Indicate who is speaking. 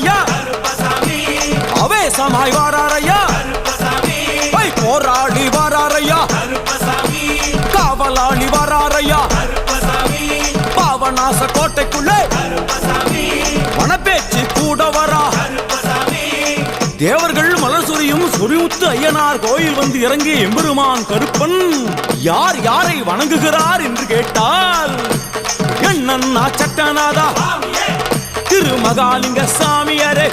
Speaker 1: வாரானையா
Speaker 2: கருப்பசாமி
Speaker 1: அவேசமாய் வாராரையா?
Speaker 2: கருப்பசாமி
Speaker 1: பை போராடி வாராரையா? காவலாளி வாராரையா? பாவநாச கோட்டைக்குள்ளே மனப்பேச்சு கூட வரா. தேவர்கள் மலசுரியும் சுரிமுத்து ஐயனார் கோயில் வந்து இறங்கிய எம்பெருமான் கருப்பன் யார் யாரை வணங்குகிறார் என்று கேட்டால் என்னன்னா சட்டநாதா மகாலிங்க சாமியரே.